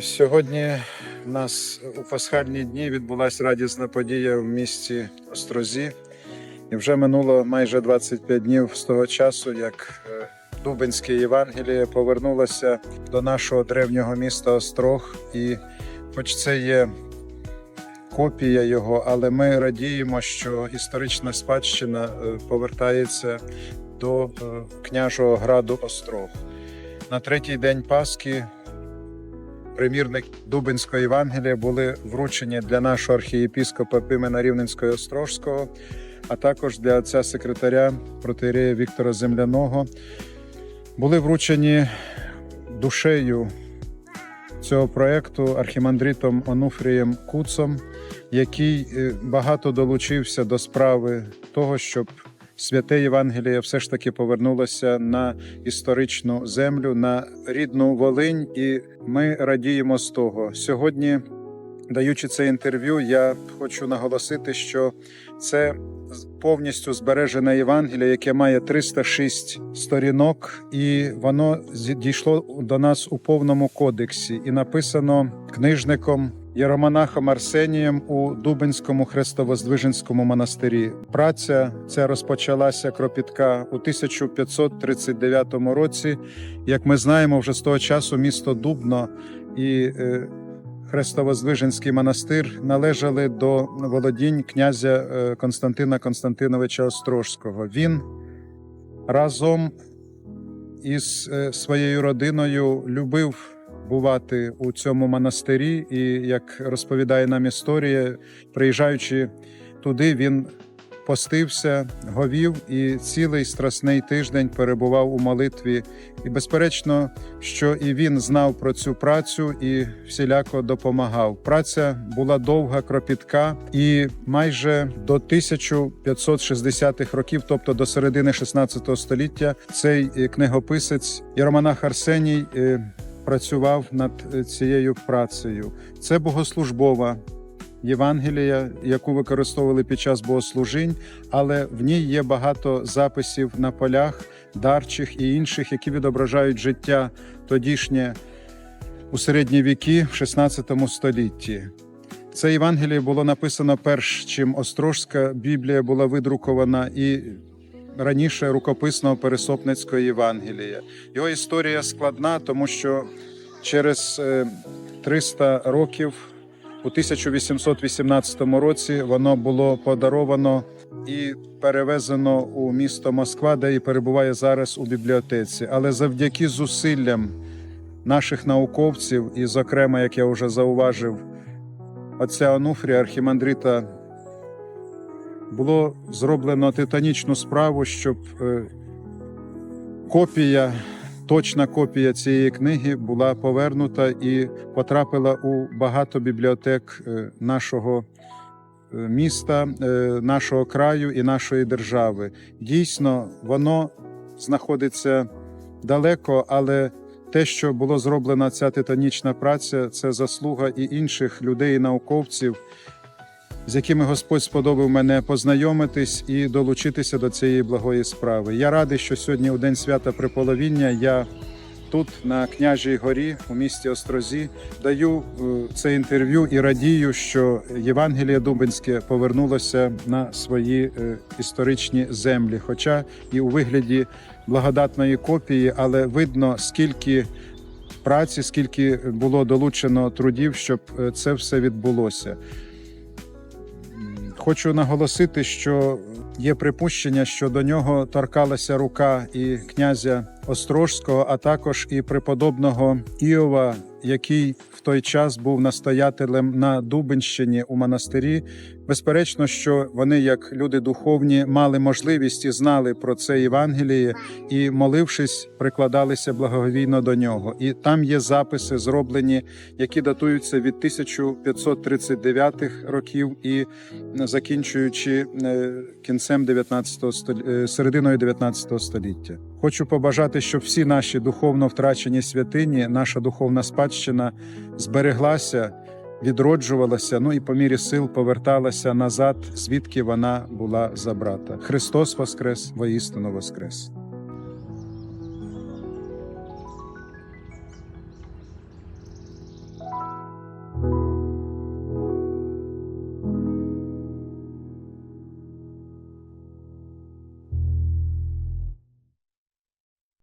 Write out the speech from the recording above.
Сьогодні в нас у пасхальні дні відбулася радісна подія в місті Острозі. І вже минуло майже 25 днів з того часу, як е, Дубинське Євангеліє повернулося до нашого древнього міста Острог. І хоч це є копія його, але ми радіємо, що історична спадщина е, повертається до е, княжого граду Острог. На третій день Пасхи примірник Дубинського Євангелія були вручені для нашого архієпіскопа Пимена Рівненського Острожського, а також для отця секретаря протиерея Віктора Земляного. Були вручені душею цього проекту архімандритом Онуфрієм Куцом, який е, багато долучився до справи того, щоб святе Євангеліє все ж таки повернулося на історичну землю, на рідну Волинь, і ми радіємо з того. Сьогодні, даючи це інтерв'ю, я хочу наголосити, що це повністю збережене Євангеліє, яке має 306 сторінок, і воно дійшло до нас у повному кодексі і написано книжником. Єромонахом Арсенієм у Дубинському Хрестовоздвиженському монастирі. Праця ця розпочалася кропітка у 1539 році. Як ми знаємо, вже з того часу місто Дубно і е, Хрестовоздвиженський монастир належали до володінь князя е, Константина Константиновича Острожського. Він разом із е, своєю родиною любив бувати у цьому монастирі, і як розповідає нам історія, приїжджаючи туди, він постився, говів і цілий страсний тиждень перебував у молитві. І безперечно, що і він знав про цю працю і всіляко допомагав. Праця була довга, кропітка, і майже до 1560-х років, тобто до середини 16 століття, цей е, книгописець Єромонах Арсеній. Працював над е, цією працею. Це богослужбова Євангелія, яку використовували під час богослужінь, але в ній є багато записів на полях, дарчих і інших, які відображають життя тодішнє у середні віки в 16 столітті. Це Євангеліє було написано перш чим Острожська Біблія була видрукована і раніше рукописного Пересопницького Євангелія. Його історія складна, тому що через е, 300 років у 1818 році воно було подаровано і перевезено у місто Москва, де і перебуває зараз у бібліотеці. Але завдяки зусиллям наших науковців, і, зокрема, як я вже зауважив, отця Онуфрія, архімандрита, було зроблено титанічну справу, щоб е, копія точна копія цієї книги була повернута і потрапила у багато бібліотек е, нашого е, міста, нашого краю і нашої держави. Дійсно, воно знаходиться далеко, але те, що було зроблена ця титанічна праця, це заслуга і інших людей, і науковців, з якими Господь сподобав мене познайомитись і долучитися до цієї благої справи. Я радий, що сьогодні, у день свята Приполовіння, я тут, на княжій горі, у місті Острозі, даю е, це інтерв'ю і радію, що Євангеліє Дубинське повернулося на свої е, історичні землі, хоча і у вигляді благодатної копії, але видно, скільки. Праці, скільки було долучено трудів, щоб е, це все відбулося. Хочу наголосити, що є припущення, що до нього торкалася рука і князя Острожського, а також і преподобного Іова, який в той час був настоятелем на Дубинщині у монастирі. Безперечно, що вони, як люди духовні, мали можливість і знали про це Євангеліє, і, молившись, прикладалися благовійно до нього. І там є записи, зроблені, які датуються від 1539 років і закінчуючи е, кінцем 19 століття, серединою 19 століття. Хочу побажати, щоб всі наші духовно втрачені святині, наша духовна спадщина збереглася, відроджувалася, ну і по мірі сил поверталася назад, звідки вона була забрата. Христос Воскрес, воістину Воскрес!